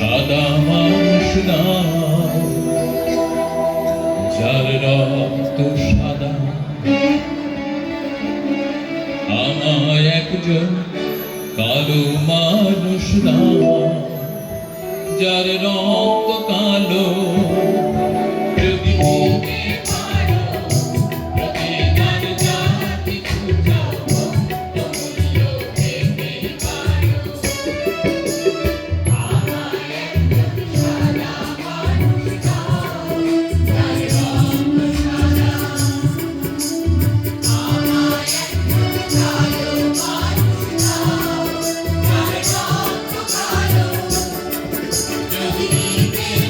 সাদা মানুষ না যার রক্ত সাদা। আমায় একজন কালো মানুষ না যার রক্ত কালো livre.